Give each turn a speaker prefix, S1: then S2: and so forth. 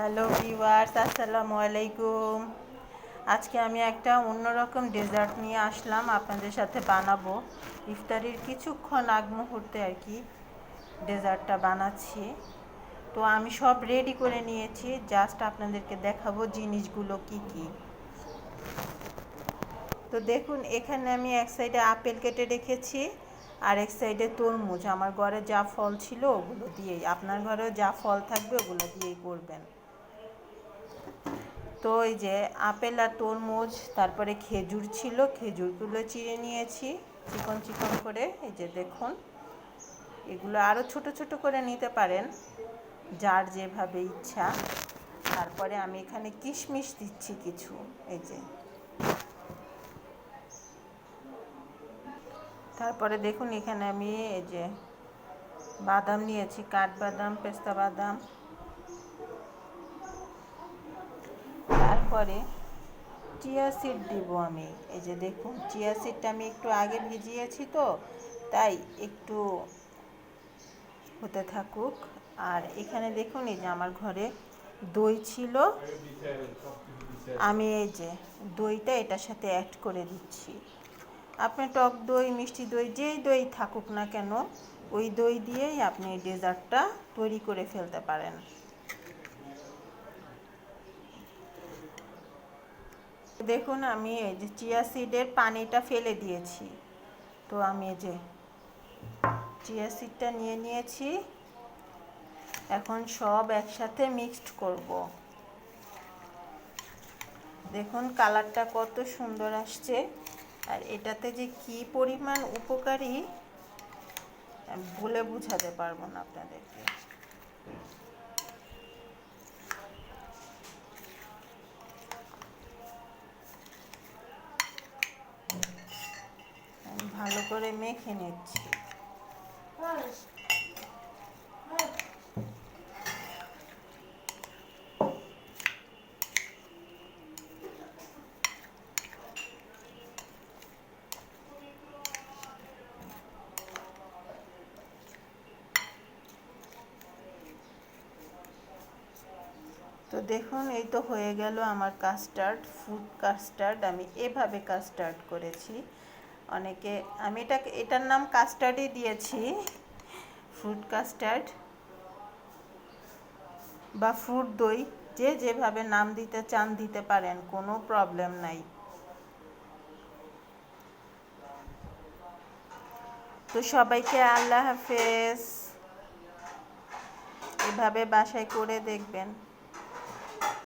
S1: Hello viewers, আসসালামু আলাইকুম। আজকে আমি একটা অন্যরকম ডেজার্ট নিয়ে আসলাম আপনাদের সাথে বানাবো। ইফতারির কিছুক্ষণ আগ মুহূর্তে আর কি ডেজার্টটা বানাচ্ছি। তো আমি সব রেডি করে নিয়েছি জাস্ট আপনাদেরকে দেখাবো জিনিসগুলো কি কি। তো দেখুন, এখানে আমি এক সাইডে আপেল কেটে রেখেছি আর এক সাইডে তরমুজ। আমার ঘরে যা ফল ছিল ওগুলো দিয়েই, আপনার ঘরেও যা ফল থাকবে ওগুলো দিয়েই করবেন। তো এই যে আপেল আর তরমুজ, তারপরে খেজুর ছিল, খেজুরগুলো চিড়ে নিয়েছি, চিকন চিকন করে, এই যে দেখুন। এগুলো আরও ছোট ছোট করে নিতে পারেন, যার যেভাবে ইচ্ছা। তারপরে আমি এখানে কিশমিশ দিচ্ছি কিছু, এই যে। তারপরে দেখুন, এখানে আমি এই যে বাদাম নিয়েছি, কাঠবাদাম, পেস্তা বাদাম। তারপরে চিয়া সিড দিব আমি। এই যে দেখুন চিয়া সিডটা আমি একটু আগে ভিজিয়েছি তো, তাই একটু হতে থাকুক। আর এখানে দেখুন, এই যে আমার ঘরে দই ছিল। আমি এই যে দইটা এটার সাথে অ্যাড করে দিচ্ছি। আপনি টক দই, মিষ্টি দই, যেই দই থাকুক না কেন, ওই দই দিয়েই আপনি ডেজার্টটা তৈরি করে ফেলতে পারেন। দেখুন, আমি এই যে চিয়া সিডের পানিটা ফেলে দিয়েছি। তো আমি এই যে চিয়া সিডটা নিয়ে নিয়েছি। এখন সব একসাথে মিক্সড করব। দেখুন, কালারটা কত সুন্দর আসছে। আর এটাতে যে কি পরিমাণ উপকারী বলে বুঝাতে পারব না আপনাদেরকে। ভালো করে মেখে নিচ্ছি। তো দেখুন, এই তো হয়ে গেল আমার কাস্টার্ড ফুড কাস্টার্ড আমি এভাবে কাস্টার্ড করেছি। অনেকে, আমি এটা এটার নাম কাস্টার্ডই দিয়েছি। ফ্রুট কাস্টার্ড বা ফ্রুট দই, যে যেভাবে নাম দিতে চান দিতে পারেন, কোনো প্রবলেম নাই। তো সবাইকে আল্লাহ হাফেজ। এভাবে বাসায় করে দেখবেন।